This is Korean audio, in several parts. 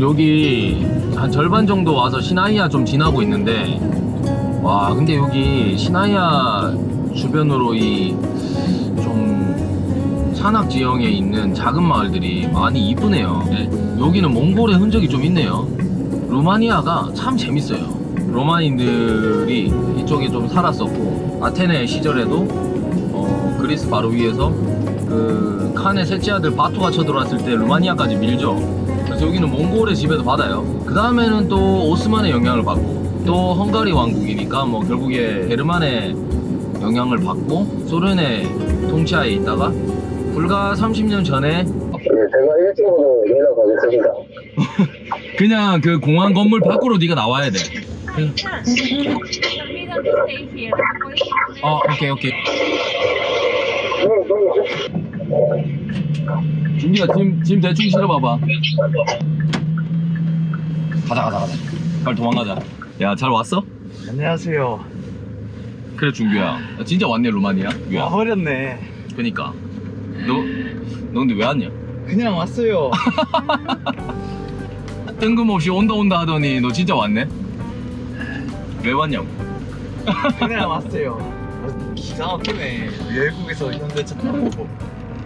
여기 한 절반 정도 와서 시나이아 좀 지나고 있는데 와 근데 여기 시나이아 주변으로 이 좀 산악 지형에 있는 작은 마을들이 많이 이쁘네요. 네, 여기는 몽골의 흔적이 좀 있네요. 루마니아가 참 재밌어요. 로마인들이 이쪽에 좀 살았었고 아테네 시절에도 어, 그리스 바로 위에서 그 칸의 셋째 아들 바투가 쳐들어왔을 때 루마니아까지 밀죠. 여기는 몽골의 지배도 받아요. 그 다음에는 또 오스만의 영향을 받고 또 헝가리 왕국이니까 뭐 결국에 게르만의 영향을 받고 소련의 통치하에 있다가 불과 30년 전에 예, 제가 일찍으로 연락 가겠습니다. 그냥 그 공항 건물 밖으로 네가 나와야 돼. 어, 오케이 오케이. 준비가 짐, 짐 대충 실어봐봐. 가자 가자 가자. 빨리 도망가자. 야 잘 왔어? 안녕하세요. 그래 준규야. 야, 진짜 왔네 루마니아. 아, 야, 버렸네. 그니까. 너, 너 근데 왜 왔냐? 그냥 왔어요. 뜬금없이 온다 온다 하더니 너 진짜 왔네? 왜 왔냐고? 그냥 왔어요. 아, 기가 막히네. 외국에서 현대차 타고.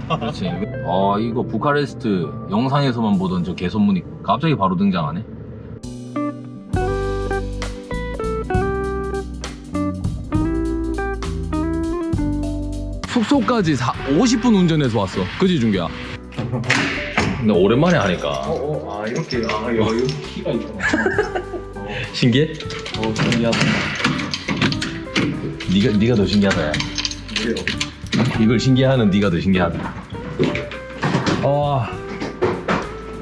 그렇지. 아 이거 부카레스트 영상에서만 보던 저 개선문이 갑자기 바로 등장하네. 숙소까지 50분 운전해서 왔어. 그지 준규야? 근데 오랜만에 하니까 어, 어, 아, 이렇게, 아, 여유 키가 있구나. 신기해? 어, 신기하다. 네가 네가 더 신기하다. 야. 왜요? 이걸 신기해하는 네가 더 신기하다. 아,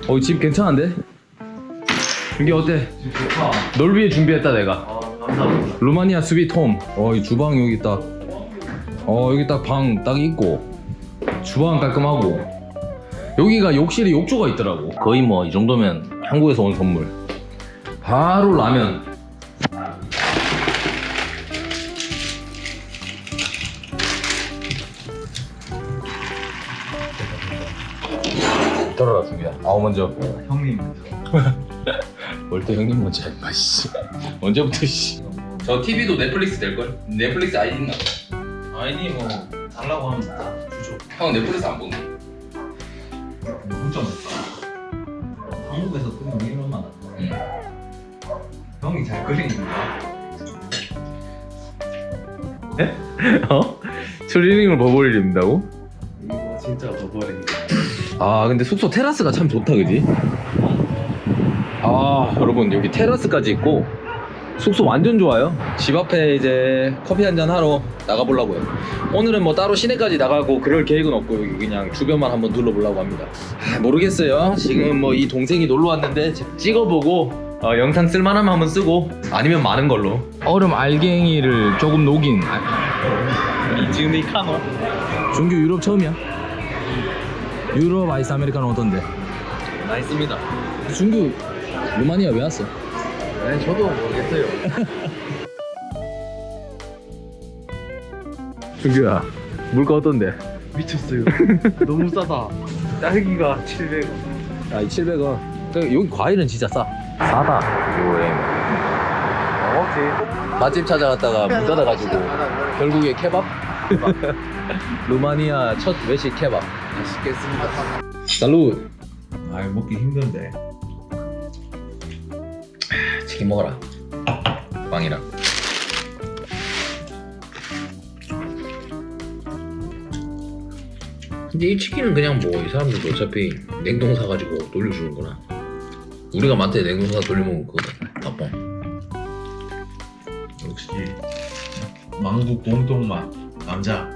어, 집 괜찮은데? 준기 어때? 좋다. 널 위해 준비했다 내가. 아, 감사합니다. 루마니아 스위트 홈. 어, 이 주방 여기 딱. 어, 여기 딱 방 딱 있고. 주방 깔끔하고. 여기가 욕실에 욕조가 있더라고. 거의 뭐 이 정도면 한국에서 온 선물. 바로 라면. 준비야. 아우 먼저. 형님. 뭘또 형님 먼저 임마 씨. 언제부터 씨. 저 TV도 넷플릭스 될 걸? 넷플릭스 아이디 있나? 아이디 뭐, 달라고 하면 다 주죠. 형 넷플릭스 안 보는 진짜 멋있다. 한국에서 이런 맛. 응. 형이 잘 끓이는구나. 어? 트리닝을 버버리린다고? 이거 진짜 버버리니까. 아 근데 숙소 테라스가 참 좋다 그지? 아 여러분 여기 테라스까지 있고 숙소 완전 좋아요. 집 앞에 이제 커피 한 잔 하러 나가보려고요. 오늘은 뭐 따로 시내까지 나가고 그럴 계획은 없고 여기 그냥 주변만 한번 둘러보려고 합니다. 아, 모르겠어요. 지금 뭐 이 동생이 놀러 왔는데 찍어보고 어, 영상 쓸만하면 한번 쓰고 아니면 많은 걸로. 얼음 알갱이를 조금 녹인. 이즈미 카노. 중교 유럽 처음이야 유럽 아이스 아메리카노 어떤데? 나있습니다. 중교 루마니아 왜 왔어? 네, 저도 모르겠어요. 준규야 물가 어떤데? 미쳤어요. 너무 싸다. 딸기가 700원. 아 700원 여기 과일은 진짜 싸 싸다 요에 먹었지. 맛집 찾아갔다가 문 닫아가지고 결국에 케밥? 루마니아 첫 외식 케밥 맛있겠습니다. 살루! 아, 먹기 힘든데. 치킨 먹어라. 빵이랑. 근데 이 치킨은 그냥 뭐 이 사람들도 어차피 냉동 사가지고 돌려주는구나. 우리가 마트에 냉동 사 돌려먹으면 그거다 나빠 역시 망국 공동맛 남자.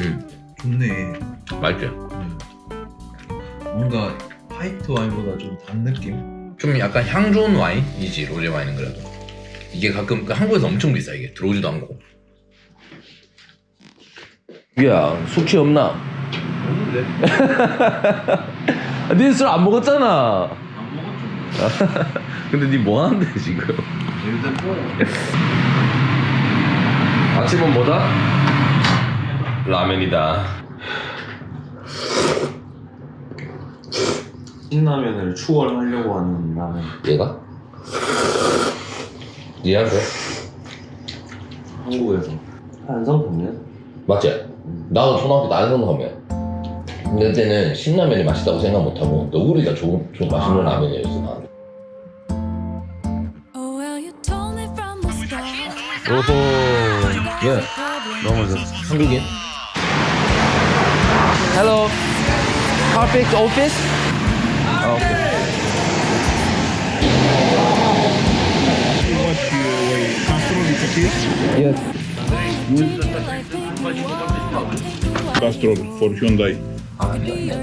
응 좋네. 맛있죠? 음. 뭔가 화이트 와인보다 좀 단 느낌? 좀 약간 향 좋은 와인이지 로제 와인은 그래도 이게 가끔 그 한국에서 엄청 비싸 이게 들어오지도 않고 야 숙취 없나? 없는데? 니술 안 먹었잖아 안 먹었죠. 근데 니 뭐 하는데 지금 일단 아침은 뭐다? 라면이다 신라면을 추월하려고 하는 라면. 얘가? 이해한 거야? 한국에서 한성탕면? 맞지? 나도 초등학교 때 안성하면 근데 그때는 신라면이 맛있다고 생각 못하고 너구리가 좋은, 좀 맛있는 라면이었어 나는 Oh, well, you told me from the start. 오호 예 넘어져 한국인 Hello. Perfect office? Okay. What you were comfortable the kids? Yes. Castrol for Hyundai.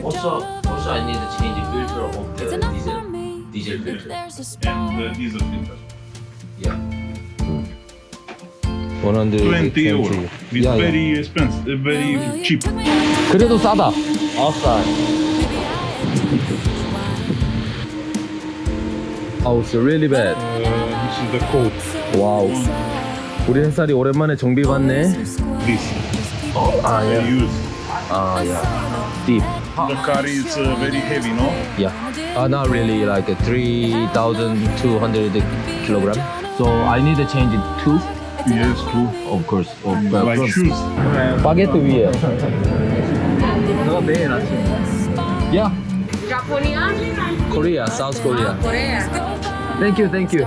Also, also I need to change the filter of the diesel, diesel filter. And the diesel filter. 100 20 euro. It's very expensive, uh, very cheap. 그래도 싸다 outside Oh, it's really bad. Uh, this is the code. 와우. 우리 햇살이 오랜만에 정비 받네. This 아, I use. 아, 야. Deep. The car is uh, very heavy, no? Yeah. Uh, not really like 3,200 kilogram. So I need to change it two. Yes, too. Of course. Of Like shoes. 바게트 위에. 내가 매일 아침. Yeah. Japonia? Korea, South Korea. Korea. Thank you, thank you.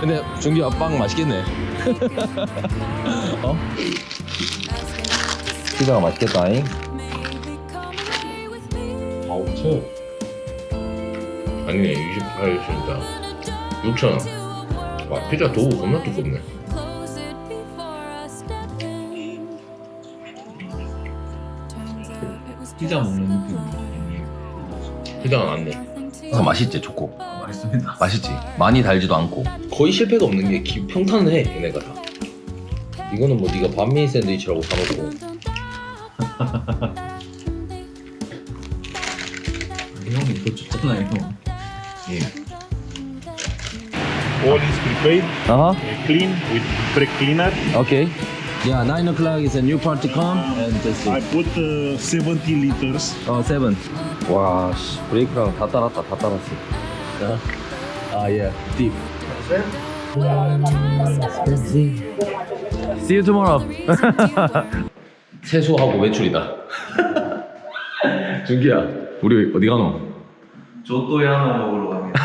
근데 준기야 빵 맛있겠네. 어? 피자가 맛있겠다잉. 아우 천. 아니네 28였으니까 6천 원. 와 피자 도우 겁나 두껍네. 피자 먹는 느낌. 피자가 낫네. 아, 맛있지 좋고. 맛있습니다. 맛있지. 많이 달지도 않고. 거의 실패가 없는 게 기- 평탄은 해 얘네가 다. 이거는 뭐 네가 반미 샌드위치라고 사놓고. 형이 이거 줬잖아요. All is prepaid, Uh huh. uh, clean with brake cleaner. Okay. Yeah, nine o'clock is a new part to come and that's I it. put uh, 70 liters. 어, 세븐. 와, 씨, 브레이크랑 다 따랐다, 다 따랐어. 아, 예, 딥. See you tomorrow. 세수하고 외출이다. 준기야, 우리 어디 가노? 조또야노 먹으러 갑니다.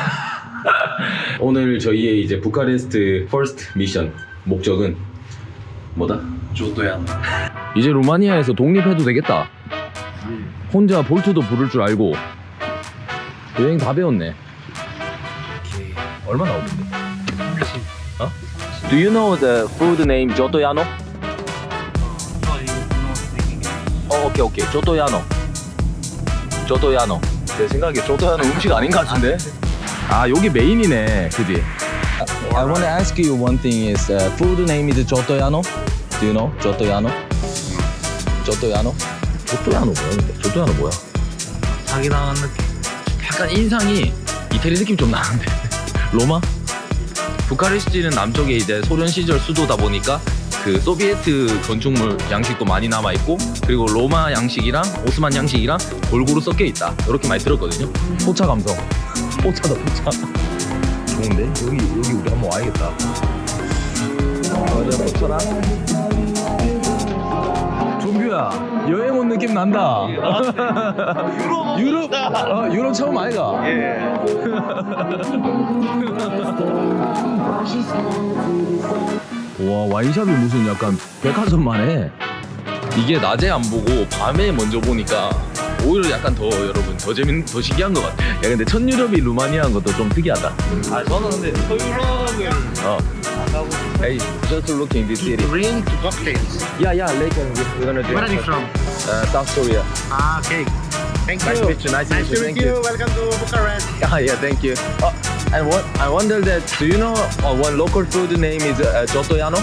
오늘 저희의 이제 부카레스트 퍼스트 미션 목적은 뭐다? 조또야노. 이제 루마니아에서 독립해도 되겠다. 혼자 볼트도 부를 줄 알고 여행 다 배웠네. 얼마 나오던데? 어? Do you know the food name 조토야노? 어, 오케이 오케이 조토야노. 조토야노. 제 생각에 조토야노 음식 아닌 것 같은데? 아 여기 메인이네, 그지? I want to ask you one thing is uh, food name is 조토야노? Do you know 조토야노? 조토야노? 조토야노 뭐야 근데? 조토야노 뭐야? 사기당한 느낌. 약간 인상이 이태리 느낌 좀 나는데 로마? 부카레스트는 남쪽에 이제 소련 시절 수도다 보니까 그 소비에트 건축물 양식도 많이 남아 있고 그리고 로마 양식이랑 오스만 양식이랑 골고루 섞여 있다. 이렇게 많이 들었거든요. 포차 감성. 포차다 포차. 좋은데? 여기 여기 우리 한번 와야겠다. 어제 포차랑 종규야 여행 온 느낌 난다. 유럽 어, 유럽 처음 아이가 와 와인샵이 무슨 약간 백화점만 해 이게 낮에 안 보고 밤에 먼저 보니까 오히려 약간 더 여러분 더 재밌 더 신기한 것 같아 야 근데 첫 유럽이 루마니아인 것도 좀 특이하다 아 저는 근데 서유럽을 어 안 가고 Hey, just looking this city. Drink to cocktails. Yeah, yeah, later we're gonna drink. Where are you from? Uh, South Korea. Ah, okay. Thank Nice you. to meet you. Nice to meet you. to Thank meet you. you. Welcome to Bucharest. Ah, yeah, thank you. Oh, and what I wonder that do you know uh, one local food name is uh, Jotoyano?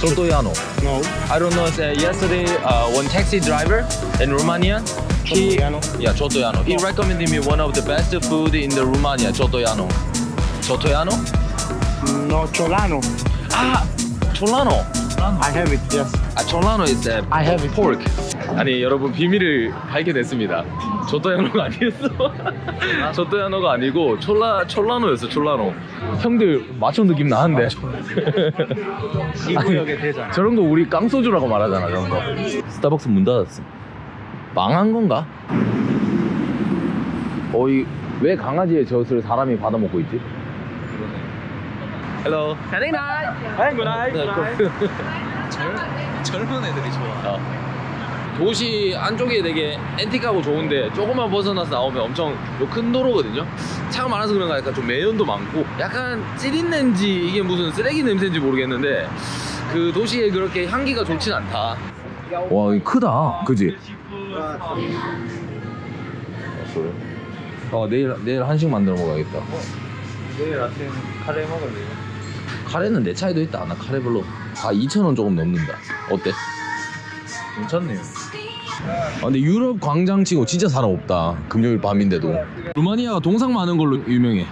Jotoyano. No. I don't know. Uh, yesterday, uh, one taxi driver in Romania. He, Jotoyano? yeah, Jotoyano. He recommended me one of the best food in the Romania, Jotoyano. Jotoyano? No, Cholano. Ah, Cholano. I have it. Yes. Uh, Cholano is uh, I have it. pork. 아니 여러분 비밀을 발견했습니다. 조토야노가 아니었어. 조토야노가 아니고 촐라 촐라노였어 촐라노. 형들 마초 느낌 나는데. 이 구역의 대장. 저런 거 우리 깡소주라고 말하잖아 저런 거. 스타벅스 문 닫았어. 망한 건가? 어이 왜 강아지의 젖을 사람이 받아 먹고 있지? 헬로. 젊은 애들이 좋아. 어. 도시 안쪽에 되게 앤틱하고 좋은데 조금만 벗어나서 나오면 엄청 요 큰 도로거든요. 차가 많아서 그런가 약간 좀 매연도 많고 약간 찌린내인지 이게 무슨 쓰레기 냄새인지 모르겠는데 그 도시에 그렇게 향기가 좋진 않다. 와, 이 크다. 그지? 어, 내일 내일 한식 만들어 먹어야겠다. 내일 아침 카레 먹을래요? 카레는 내 차에도 있다. 나 카레 별로. 아, 2,000원 조금 넘는다. 어때? 괜찮네요. 아, 근데 유럽 광장 치고 진짜 사람 없다. 금요일 밤인데도. 루마니아가 동상 많은 걸로 유명해.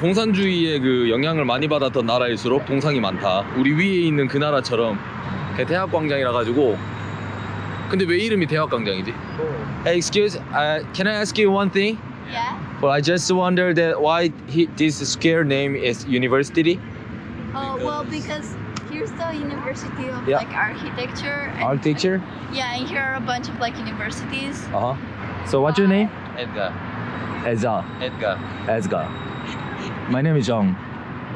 공산주의의 그 영향을 많이 받았던 나라일수록 동상이 많다. 우리 위에 있는 그 나라처럼 그 대학 광장이라 가지고. 근데 왜 이름이 대학 광장이지? Hey, excuse, uh, can I ask you one thing? Yeah. Well, I just wonder that why he, this square name is University. Oh well, because here's the University of Yeah. like Architecture. and- Architecture. Yeah, and here are a bunch of like universities. Uh huh. So what's your name? Edgar. Ezra. Edgar. Ezgar. My name is Jong.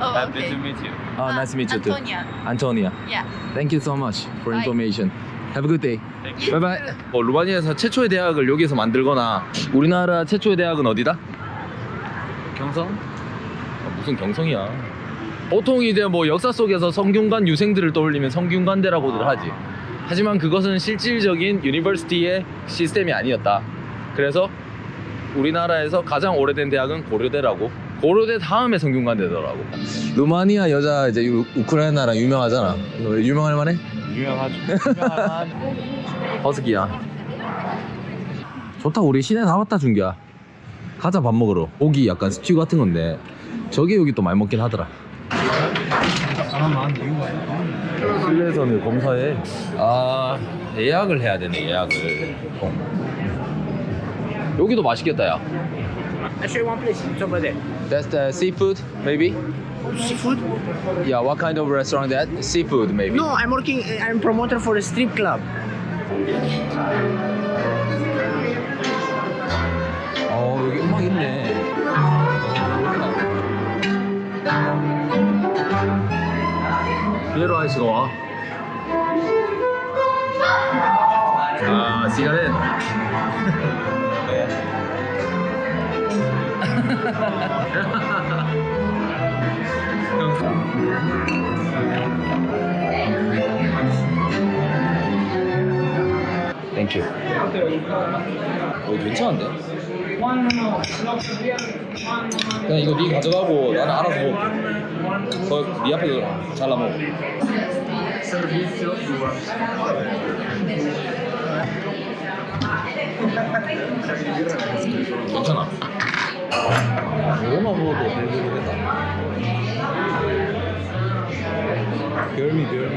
Oh, Happy okay. to meet you. Oh, Uh, nice to meet you too. Antonia. Antonia. Yeah. Thank you so much for Bye. information. Have a good day. Thank Bye bye. 어, 루마니아에서 최초의 대학을 여기에서 만들거나 우리나라 최초의 대학은 어디다? 경성? 아, 무슨 경성이야. 보통 이제 뭐 역사 속에서 성균관 유생들을 떠올리면 성균관대라고들 하지. 하지만 그것은 실질적인 유니버시티의 시스템이 아니었다. 그래서 우리나라에서 가장 오래된 대학은 고려대라고. 고려대 다음에 성균관대더라고. 루마니아 여자 이제 우, 우크라이나랑 유명하잖아. 유명할 만해? 유명하죠. 유명한 허스키야. 좋다 우리 시내 다 왔다 준기야. 가자 밥 먹으러. 고기 약간 스튜 같은 건데 저게 여기 또 많이 먹긴 하더라. 사람 많은 이유가 실내선을 검사해. 아 예약을 해야 되네 예약을. 어. 여기도 맛있겠다 야. You one place. It's over there. That's the seafood maybe. Seafood? Yeah, what kind of restaurant that? Seafood maybe. No, I'm working. I'm promoter for a strip club. 피에로 아저씨가 와. 아 시가렛. 땡큐. 어 괜찮은데? 그냥 이거 네 가져가고 나는 알아서 먹을게. 거네 앞에서 잘라 먹어. 괜찮아. 이거만 먹어도 배부르겠다. 별미 별미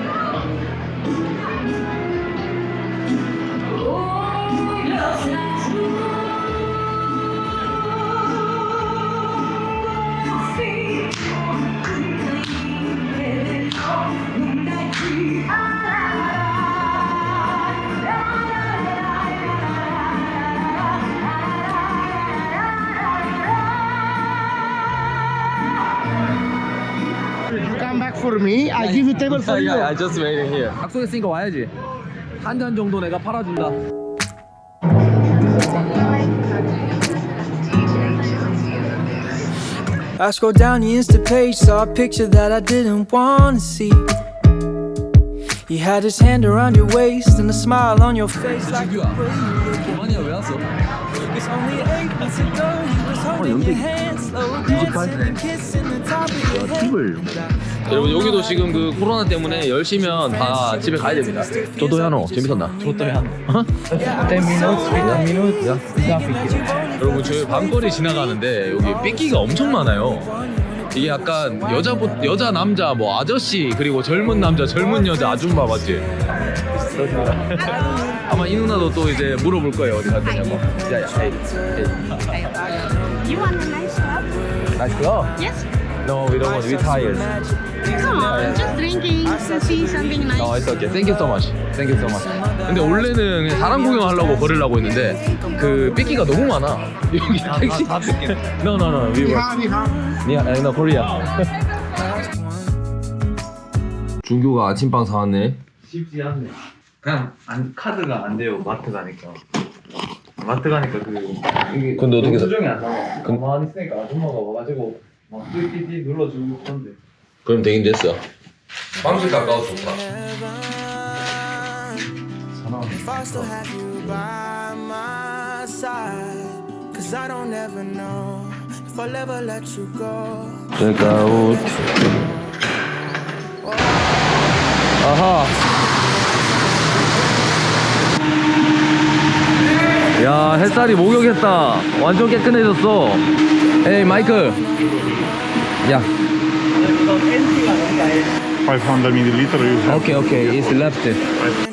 I give you table for you. Yeah, I just waiting here. 약속했으니까 와야지. 한 잔 정도 내가 팔아준다. I scrolled down the Insta page, saw a picture that I didn't wanna see. He had his hand around your waist and a smile on your face like 준규야 로마니아 왜 왔어? it's only eight months ago 여러분 여기도 지금 그 코로나 때문에 10시면 다 집에 가야 됩니다. 저도 야노. 재밌었나? 저도 야노. 10 minutes, 15 minutes 여러분 저희 밤거리 지나가는데 여기 삐끼가 엄청 많아요. 이게 약간 여자 여자 남자 뭐 아저씨 그리고 젊은 남자 젊은 여자 아줌마 맞지? 아마 이 누나도 또 이제 물어볼 거예요. 어디 갈 거냐고. 야야 헤이 헤이 You want a nice cup? 나이스 클럽? Yes. No we don't want we tired Come on, just drinking to see something nice. 어, it's okay. Thank you so much. Thank you so much. 근데 원래는 그냥 사람 구경하려고 걸으려고 했는데 그 삐끼가 너무 많아. 여기 택시. No, no, no. We were. 니하, no, Korea. 준규가 아침빵 사왔네. 쉽지 않네. 그냥 안, 카드가 안 돼요. 마트 가니까. 마트 가니까 그 이게 근데 어떻게 사- 수정이 안 나와. 가만히 있으니까 아줌마가 와가지고 막 띠띠띠 눌러주고 그런데. 그럼 되긴 됐어. 빵집 가까워서 좋다. If I still have you by my side, cause I don't ever know if I'll ever let you go. 체크아웃. 아하. 야 햇살이 목욕했다. 완전 깨끗해졌어. 에이 마이크. 야. 500 milliliter. You have 오케이 오케이. It's left.